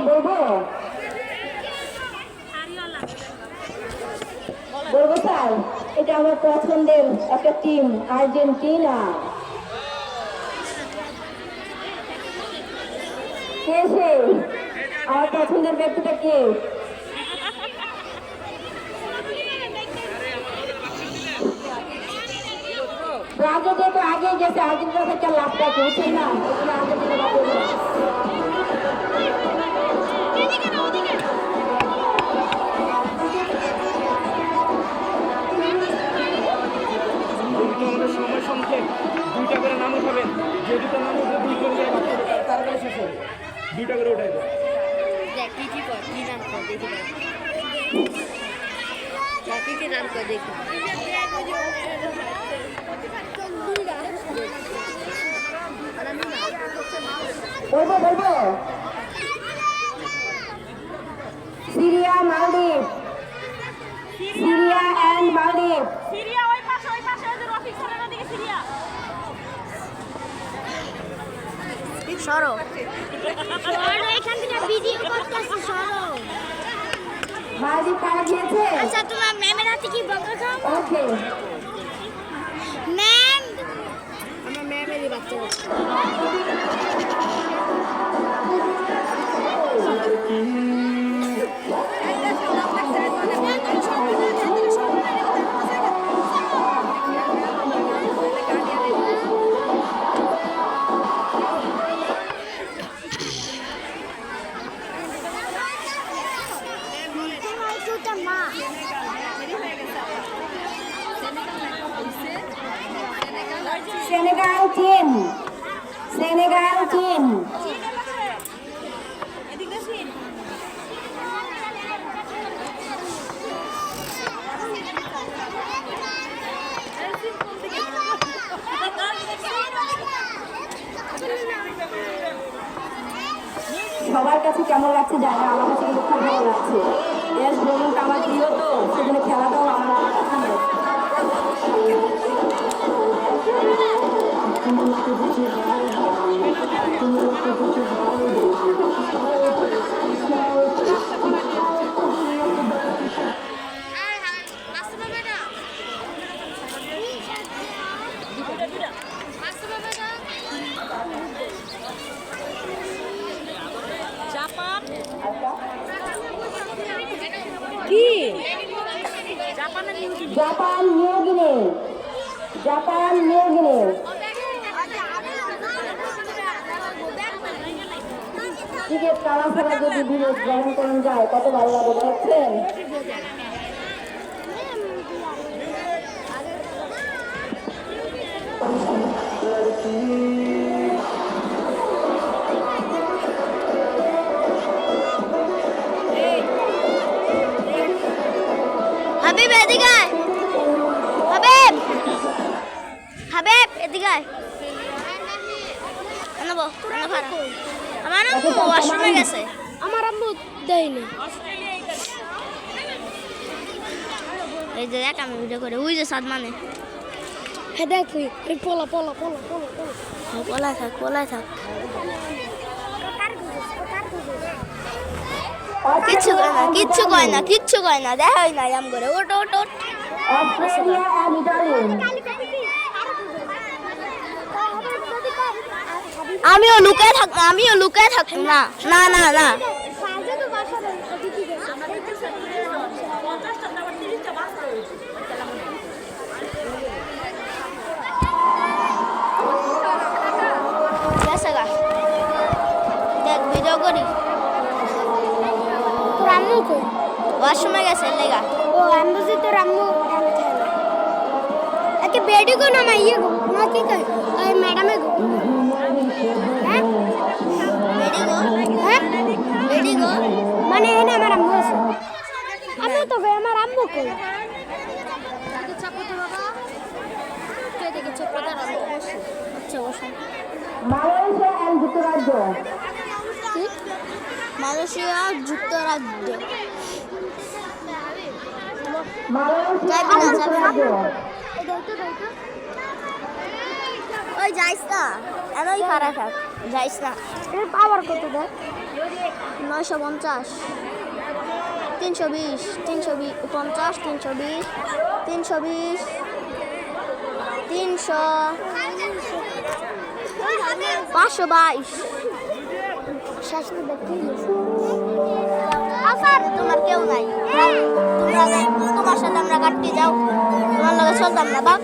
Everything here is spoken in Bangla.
বলব বলব স্যার এটা আমার পছন্দের একটা টিম আর্জেন্টিনা কে সে আমার পছন্দের ব্যক্তিটা কে ব্রাজিল যেহেতু আগে গেছে আর্জেন্টিনা থেকে লাভটা কি বুঝছেন না? আর্জেন্টিনা দুইটা করে উঠাই দেখ কি কি কর কি নাম কর দেখি দেখ দেখ, কি কি নাম কর দেখি বলব বলব। Syria Maldives. Syria and Maldives. Syria ওই পাশে ওই পাশে ওই যে রফিক স্যারের ওদিকে সিরিয়া সরো। সরো এখান থেকে ভিডিও করতেছি সরো। মালদ্বীপ কারা গিয়েছে আচ্ছা তোমার ম্যামের হাতে কি বকা খাও? ওকে। ম্যাম আমার ম্যামেরই বাচ্চা সেনেগাল টিম সেনেগাল দেখি সবার কাছে কেমন লাগছে জানি আমার কাছে কিন্তু খুব ভালো লাগছে। দেশ ভ্রমণটা আমার প্রিয় তো, সেখানে খেলাটাও আমার পছন্দ Japan new Japan new Guinea ticket কারা ছাড়া যদি বিদেশ ভ্রমণ করেন যায়, কত ভালো লাগে দেখছেন হাবিব, এদিকে আয়। হাবিব এদিকে আয়। আনব, আমার আম্মু ওয়াশরুমে গেছে। আমার আম্মু দেয়নি। এই যে দেখ আমি ভিডিও করে। ওই যে সাদমানে। হ্যাঁ দেখ এই পোলা পোলা পোলা পোলা পোলা। পোলায় থাক পোলায় থাক। কিচ্ছু কয় না কিচ্ছু কয় না কিচ্ছু কয় না। দেখাই না আম করে ওট ওট ওট অস্ট্রেলিয়া অ্যান্ড ইটালি আমিও লুকায় থাক আমিও লুকায় থাক না না না না। তোর আম্মু কই? ওয়াশরুমে গেছে লেগা। ও আমি বুঝি তোর আম্মু। গো গো কি গো। হ্যাঁ? রেডি গো? হ্যাঁ? রেডি গো? মানে এনে আমার আম্মু আছে। আম্মু তো কই আমার আম্মু কই? মালয়েশিয়া অ্যান্ড যুক্তরাজ্য। মালয়েশিয়া যুক্তরাজ্য। মালয়েশিয়া। যুক্তরাজ্য। ওই যাইস না। এমনই খারাপ থাক যাইস না। এর পাওয়ার কত দেখ নয়শো পঞ্চাশ। তিনশো বিশ। তিনশো বিশ পঞ্চাশ তিনশো বিশ তিনশো বিশ তিনশো পাঁচশো বাইশ। তোমার কেউ নাই। তোমরা তোমার সাথে আমরা কাটতে যাও। তোমার লগে চলতাম না বাপ।